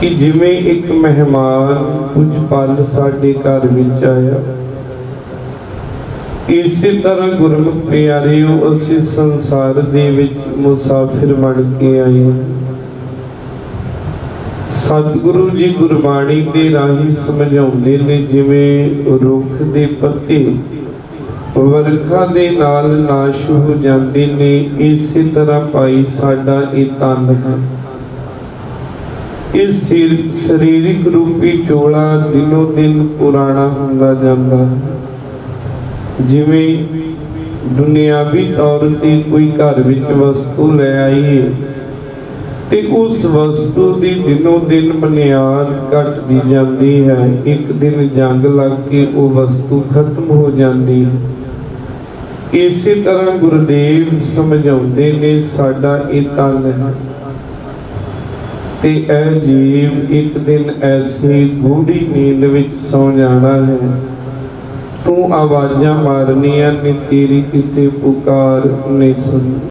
ਕਿ ਜਿਵੇਂ ਇੱਕ ਮਹਿਮਾਨ ਕੁਝ ਪਲ ਸਾਡੇ ਘਰ ਵਿੱਚ ਆਇਆ। ਇਸੇ ਤਰ੍ਹਾਂ ਗੁਰਮੁਖ ਪਿਆਰਿਓ, ਅਸੀਂ ਸੰਸਾਰ ਦੇ ਵਿੱਚ ਮੁਸਾਫਿਰ ਬਣ ਕੇ ਆਏ ਸਤਿਗੁਰੂ ਜੀ ਗੁਰਬਾਣੀ ਦੇ ਰਾਹੀਂ ਸਮਝਾਉਂਦੇ ਨੇ ਜਿਵੇਂ ਰੁੱਖ ਦੇ ਪੱਤੇ ਵਰਖਾ ਦੇ ਨਾਲ ਨਾਸ਼ ਹੋ ਜਾਂਦੇ ਨੇ, ਇਸੇ ਤਰ੍ਹਾਂ ਭਾਈ ਸਾਡਾ ਇਹ ਤਨ ਹੈ। ਇਸ ਸਰੀਰਿਕ ਰੂਪੀ ਚੋਲਾ ਦਿਨੋ ਦਿਨ ਪੁਰਾਣਾ ਹੁੰਦਾ ਜਾਂਦਾ ਹੈ। ਜਿਵੇਂ ਦੁਨਿਆਵੀ ਤੌਰ ਤੇ ਕੋਈ ਘਰ ਵਿੱਚ ਵਸਤੂ ਲੈ ਆਈਏ ਤੇ ਉਸ ਵਸਤੂ ਦੀ ਦਿਨੋ ਦਿਨ ਬੁਨਿਆਦ ਘਟਦੀ ਜਾਂਦੀ ਹੈ। ਇੱਕ ਦਿਨ ਜੰਗ ਲੱਗ ਕੇ ਉਹ ਵਸਤੂ ਖਤਮ ਹੋ ਜਾਂਦੀ ਹੈ। ਇਸੇ ਤਰ੍ਹਾਂ ਗੁਰਦੇਵ ਸਮਝਾਉਂਦੇ ਨੇ, ਸਾਡਾ ਇਹ ਤਨ ਹੈ। ਤੇ ਇਹ ਜੀਵ ਇੱਕ ਦਿਨ ਐਸੀ ਗੂੜੀ ਨੀਂਦ ਵਿੱਚ ਸੌ ਜਾਣਾ ਹੈ। ਤੂੰ ਆਵਾਜ਼ਾਂ ਮਾਰਨੀਆਂ ਨੇ, ਤੇਰੀ ਕਿਸੇ ਪੁਕਾਰ ਨਹੀਂ ਸੁਣੀ।